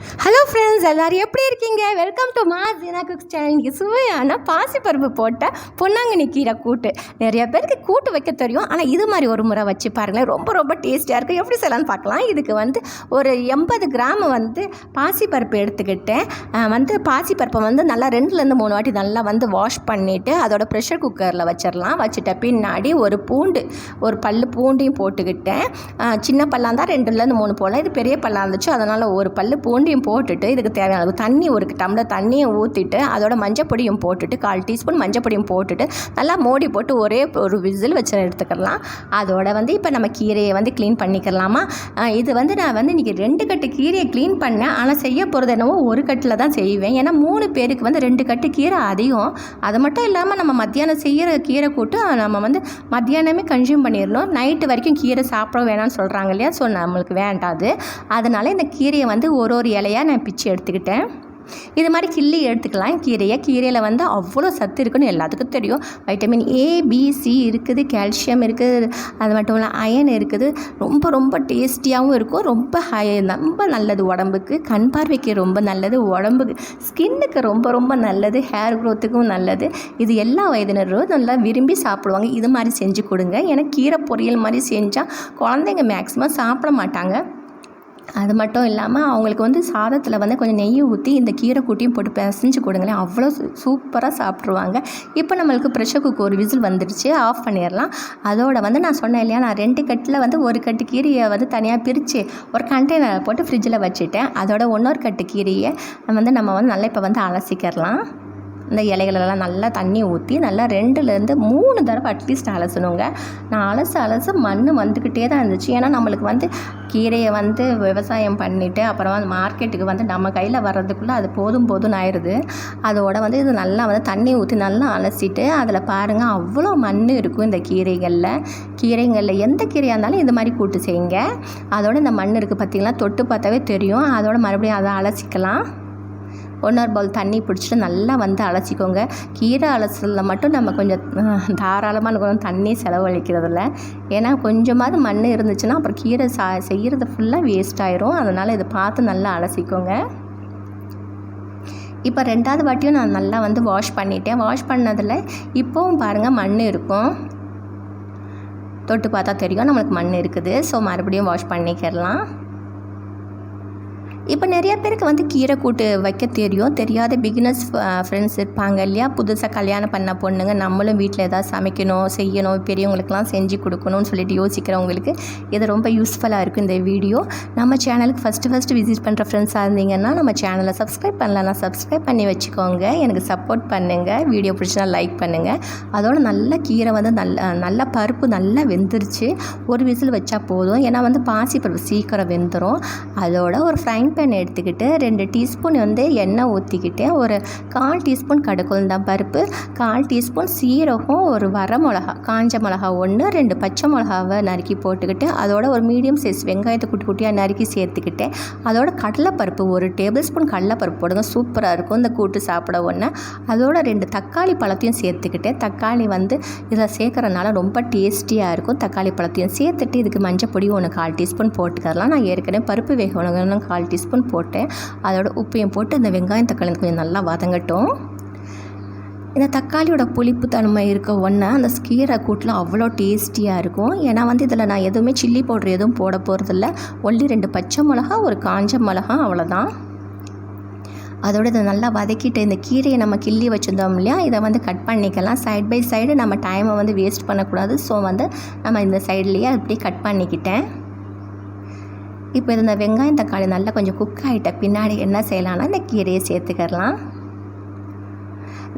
Hello friends எல்லோரும் எப்படி இருக்கீங்க? வெல்கம் டு மா ஜீனா குக்ஸ் சேனல் சுவையான பாசிப்பருப்பு போட்ட பொன்னாங்கண்ணி கீரை கூட்டு. நிறைய பேருக்கு கூட்டு வைக்க தெரியும். ஆனால் இது மாதிரி ஒரு முறை வச்சு பாருங்களேன். ரொம்ப ரொம்ப டேஸ்டியாக இருக்கும் எப்படி செய்யலாம்னு பார்க்கலாம். இதுக்கு வந்து ஒரு எண்பது கிராம் வந்து பாசிப்பருப்பு எடுத்துக்கிட்டேன். வந்து பாசிப்பருப்பை வந்து நல்லா ரெண்டுலேருந்து மூணு வாட்டி நல்லா வந்து வாஷ் பண்ணிவிட்டு அதோட ப்ரெஷர் குக்கரில் வச்சிடலாம். வச்சுட்ட பின்னாடி ஒரு பூண்டு ஒரு பல்லு பூண்டையும் போட்டுக்கிட்டேன். சின்ன பல்லாக இருந்தால் ரெண்டுலேருந்து மூணு போடலாம். இது பெரிய பல்லாக இருந்துச்சு. அதனால் ஒரு பல்லு பூண்டையும் போட்டுட்டு இதுக்கு தேவையான அளவு தண்ணி ஒரு டம்ளர் தண்ணியை ஊற்றிட்டு அதோட மஞ்சப்பொடியும் போட்டுட்டு கால் டீஸ்பூன் மஞ்சப்பொடியும் போட்டுட்டு நல்லா மூடி போட்டு ஒரே ஒரு விசில் வச்சு எடுத்துக்கலாம். அதோட வந்து இப்போ நம்ம கீரையை வந்து க்ளீன் பண்ணிக்கலாமா? இது வந்து நான் வந்து இன்றைக்கி ரெண்டு கட்டு கீரையை க்ளீன் பண்ணேன். ஆனால் செய்ய போகிறது என்னவோ ஒரு கட்டில் தான் செய்வேன். ஏன்னா மூணு பேருக்கு வந்து ரெண்டு கட்டு கீரை அதிகம். அது மட்டும் இல்லாமல் நம்ம மத்தியானம் செய்கிற கீரை கூட்டு நம்ம வந்து மத்தியானமே கன்சியூம் பண்ணிடணும் நைட்டு வரைக்கும் கீரை சாப்பிட வேணாம்னு சொல்கிறாங்க இல்லையா? ஸோ நம்மளுக்கு வேண்டாது அதனால் இந்த கீரையை வந்து ஒரு ஒரு இலையாக நான் பிச்சு எடுத்துக்கிட்டேன். இது மாதிரி கிள்ளி எடுத்துக்கலாம். கீரையை. கீரையில் வந்து அவ்வளோ சத்து இருக்குன்னு எல்லாத்துக்கும் தெரியும். வைட்டமின் ஏ பிசி இருக்குது. கால்சியம் இருக்குது. அது மட்டும் இல்லை அயன் இருக்குது. ரொம்ப ரொம்ப டேஸ்டியாகவும் இருக்கும். ரொம்ப ஹை ரொம்ப நல்லது உடம்புக்கு. கண் பார்வைக்கு ரொம்ப நல்லது உடம்புக்கு ஸ்கின்னுக்கு ரொம்ப ரொம்ப நல்லது ஹேர் க்ரோத்துக்கும் நல்லது. இது எல்லா வயதினரும் நல்லா விரும்பி சாப்பிடுவாங்க. இது மாதிரி செஞ்சு கொடுங்க. ஏன்னா கீரை பொரியல் மாதிரி செஞ்சால் குழந்தைங்க மேக்ஸிமம் சாப்பிட மாட்டாங்க. அது மட்டும் இல்லாமல் அவங்களுக்கு வந்து சாதத்தில் வந்து கொஞ்சம் நெய் ஊற்றி இந்த கீரை கூட்டியும் போட்டு பிசைஞ்சு கொடுங்களேன். அவ்வளோ சூப்பராக சாப்பிட்ருவாங்க இப்போ நம்மளுக்கு ப்ரெஷர் குக்கர் ஒரு விசில் வந்துடுச்சு ஆஃப் பண்ணிடலாம். அதோட வந்து நான் சொன்னேன் இல்லையா நான் ரெண்டு கட்டில் வந்து ஒரு கட்டு கீரையை வந்து தனியாக பிரித்து ஒரு கண்டெய்னரில் போட்டு ஃப்ரிட்ஜில் வச்சுட்டேன். அதோட ஒன்றொரு கட்டு கீரையை வந்து நம்ம வந்து நல்லா இப்போ வந்து அலசிக்கிறலாம் இந்த இலைகளெல்லாம் நல்லா தண்ணி ஊற்றி நல்லா ரெண்டுலேருந்து மூணு தடவை அட்லீஸ்ட் அலசணுங்க. நான் அலச அலச மண் வந்துக்கிட்டே தான் இருந்துச்சு. ஏன்னா நம்மளுக்கு வந்து கீரையை வந்து விவசாயம் பண்ணிவிட்டு அப்புறம் வந்து மார்க்கெட்டுக்கு வந்து நம்ம கையில் வர்றதுக்குள்ளே அது போதும் போதும் ஆயிடுது அதோட வந்து இது நல்லா வந்து தண்ணி ஊற்றி நல்லா அலசிட்டு அதில் பாருங்கள் அவ்வளோ மண் இருக்கும் இந்த கீரைகளில். கீரைகளில் எந்த கீரையாக இருந்தாலும் இது மாதிரி கூட்டு செய்யுங்க. அதோட இந்த மண் இருக்குது பார்த்திங்களா தொட்டு பார்த்தாவே தெரியும். அதோட மறுபடியும் அதை அலசிக்கலாம். ஒன்றொரு பவுல் தண்ணி பிடிச்சிட்டு நல்லா வந்து அலசிக்கோங்க. கீரை அலசலில் மட்டும் நம்ம கொஞ்சம் தாராளமாக இருக்கணும் தண்ணி செலவழிக்கிறதில்ல. ஏன்னா கொஞ்சமாவது மண் இருந்துச்சுன்னா அப்புறம் கீரை சா செய்கிறது ஃபுல்லாக வேஸ்ட் ஆயிரும். அதனால் இதை பார்த்து நல்லா அலசிக்கோங்க. இப்போ ரெண்டாவது வாட்டியும் நான் நல்லா வந்து வாஷ் பண்ணிட்டேன். வாஷ் பண்ணதில் இப்போவும் பாருங்கள் மண் இருக்கும். தொட்டு பார்த்தா தெரியும். நம்மளுக்கு மண் இருக்குது. ஸோ மறுபடியும் வாஷ் பண்ணிக்கிறலாம் இப்போ நிறைய பேருக்கு வந்து கீரை கூட்டு வைக்க தெரியும். தெரியாத பிகினர்ஸ் ஃப்ரெண்ட்ஸ் இருப்பாங்க இல்லையா? புதுசாக கல்யாணம் பண்ண பொண்ணுங்க நம்மளும் வீட்டில் ஏதாவது சமைக்கணும் செய்யணும் பெரியவங்களுக்குலாம் செஞ்சு கொடுக்கணும்னு சொல்லிட்டு யோசிக்கிறவங்களுக்கு இது ரொம்ப யூஸ்ஃபுல்லாக இருக்கும் இந்த வீடியோ நம்ம சேனலுக்கு ஃபஸ்ட்டு ஃபஸ்ட்டு விசிட் பண்ணுற ஃப்ரெண்ட்ஸாக இருந்தீங்கன்னா நம்ம சேனலை சப்ஸ்கிரைப் பண்ணலன்னா சப்ஸ்கிரைப் பண்ணி வச்சுக்கோங்க. எனக்கு சப்போர்ட் பண்ணுங்கள் வீடியோ பிடிச்சினா லைக் பண்ணுங்கள் அதோட நல்ல கீரை வந்து நல்ல நல்ல பருப்பு நல்லா வெந்துருச்சு. ஒரு விசில் வச்சா போதும். ஏன்னா வந்து பாசி பருப்பு சீக்கிரம் வெந்துடும் அதோட ஒரு ஃப்ரைங் பேன் எடுத்துக்கிட்டு ரெண்டு டீஸ்பூன் வந்து எண்ணெய் ஊற்றிக்கிட்டு ஒரு கால் டீஸ்பூன் கடுக்குந்தான் பருப்பு கால் டீஸ்பூன் சீரகம் ஒரு வர மிளகா காஞ்ச மிளகா ஒன்று ரெண்டு பச்சை மிளகாவை நறுக்கி போட்டுக்கிட்டு அதோட ஒரு மீடியம் சைஸ் வெங்காயத்தை குட்டி குட்டியாக நறுக்கி சேர்த்துக்கிட்டேன் அதோட கடலைப்பருப்பு ஒரு டேபிள் ஸ்பூன் கடலைப்பருப்பு போடுங்க சூப்பராக இருக்கும். இந்த கூட்டு சாப்பிட ஒன்று அதோட ரெண்டு தக்காளி பழத்தையும் சேர்த்துக்கிட்டேன் தக்காளி வந்து இதில் சேர்க்குறதுனால ரொம்ப டேஸ்டியாக இருக்கும். தக்காளி பழத்தையும் சேர்த்துட்டு இதுக்கு மஞ்சள் பொடி ஒன்று கால் டீஸ்பூன் போட்டுக்கறலாம். நான் ஏற்கனவே பருப்பு வேக உணவுன்னு கால் டீஸ்பூன் போட்டேன் அதோட உப்பையும் போட்டு இந்த வெங்காயம் தக்காளி கொஞ்சம் நல்லா வதங்கட்டும். இந்த தக்காளியோட புளிப்பு தன்மை இருக்க ஒன்று அந்த கீரை கூட்டில் அவ்வளோ டேஸ்டியாக இருக்கும். ஏன்னா வந்து இதில் நான் எதுவுமே சில்லி பவுடர் எதுவும் போட போகிறதில்ல ஒல்லி ரெண்டு பச்சை மிளகா ஒரு காஞ்ச மிளகா அவ்வளோதான் அதோட இதை நல்லா வதக்கிட்டு இந்த கீரையை நம்ம கிள்ளி வச்சுருந்தோம் இல்லையா இதை வந்து கட் பண்ணிக்கலாம். சைட் பை சைடு நம்ம டைமை வந்து வேஸ்ட் பண்ணக்கூடாது. ஸோ வந்து நம்ம இந்த சைட்லேயே அப்படி கட் பண்ணிக்கிட்டேன். இப்போ இந்த வெங்காயம் தக்காளி நல்லா கொஞ்சம் குக் ஆகிட்ட பின்னாடி என்ன செய்யலாம்னா இந்த கீரையை சேர்த்துக்கலாம்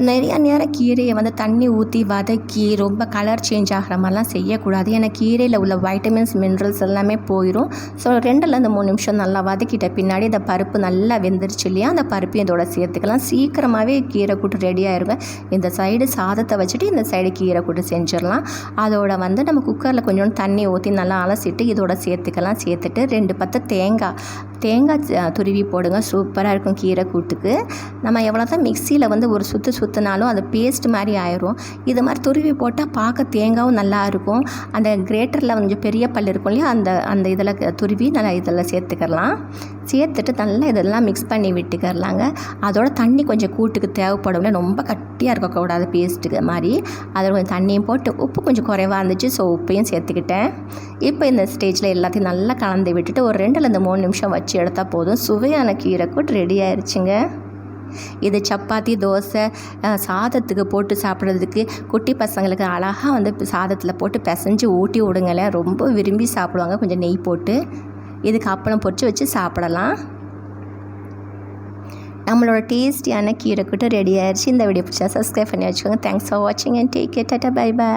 நிறையா நேரம் கீரையை வந்து தண்ணி ஊற்றி வதக்கி ரொம்ப கலர் சேஞ்ச் ஆகிற மாதிரிலாம் செய்யக்கூடாது. ஏன்னா கீரையில் உள்ள வைட்டமின்ஸ் மினரல்ஸ் எல்லாமே போயிடும் ஸோ ரெண்டுலேருந்து மூணு நிமிஷம் நல்லா வதக்கிட்ட பின்னாடி இந்த பருப்பு நல்லா வெந்துருச்சு இல்லையா? அந்த பருப்பையும் இதோட சேர்த்துக்கலாம். சீக்கிரமாகவே கீரை கூட்டு ரெடி ஆயிருங்க. இந்த சைடு சாதத்தை வச்சுட்டு இந்த சைடு கீரை கூட்டு செஞ்சிடலாம். அதோட வந்து நம்ம குக்கரில் கொஞ்சோண்டு தண்ணி ஊற்றி நல்லா அலசிட்டு இதோட சேர்த்துக்கலாம். சேர்த்துட்டு ரெண்டு பத்து தேங்காய் தேங்காய் துருவி போடுங்க. சூப்பராக இருக்கும் கீரை கூட்டுக்கு. நம்ம எவ்வளோ தான் மிக்சியில் வந்து ஒரு சுற்று சுற்றினாலும் அது பேஸ்ட் மாதிரி ஆயிரும். இது மாதிரி துருவி போட்டால் பார்க்க தேங்காவும் நல்லா இருக்கும். அந்த கிரேட்டரில் கொஞ்சம் பெரிய பல் இருக்கும் இல்லையா? அந்த அந்த இதில் துருவி நல்லா இதில் சேர்த்துக்கலாம். சேர்த்துட்டு நல்லா இதெல்லாம் மிக்ஸ் பண்ணி விட்டுக்கறலாங்க. அதோட தண்ணி கொஞ்சம் கூட்டுக்கு தேவைப்படும்ல ரொம்ப கட்டியாக இருக்கக்கூடாது பேஸ்ட்டுக்கு மாதிரி. அதில் கொஞ்சம் தண்ணியும் போட்டு உப்பு கொஞ்சம் குறைவாக இருந்துச்சு ஸோ உப்பையும் சேர்த்துக்கிட்டேன். இப்போ இந்த ஸ்டேஜில் எல்லாத்தையும் நல்லா கலந்து விட்டுட்டு ஒரு ரெண்டுலேருந்து மூணு நிமிஷம் வச்சு எடுத்தால் போதும். சுவையான கீரை கூட்டு ரெடி ஆயிடுச்சுங்க இது சப்பாத்தி தோசை சாதத்துக்கு போட்டு சாப்பிட்றதுக்கு குட்டி பசங்களுக்கு அழகாக வந்து சாதத்தில் போட்டு பிசைஞ்சு ஊட்டி விடுங்களேன். ரொம்ப விரும்பி சாப்பிடுவாங்க. கொஞ்சம் நெய் போட்டு. இதுக்கு அப்பளம் பொறிச்சு வச்சு சாப்பிடலாம். நம்மளோட டேஸ்டியான கீரை கூட்டு ரெடி ஆயிடுச்சு இந்த வீடியோ பிடிச்சா சப்ஸ்கிரைப் பண்ணி வச்சுக்கோங்க. தேங்க்ஸ் ஃபார் வாட்சிங் and take care tata bye bye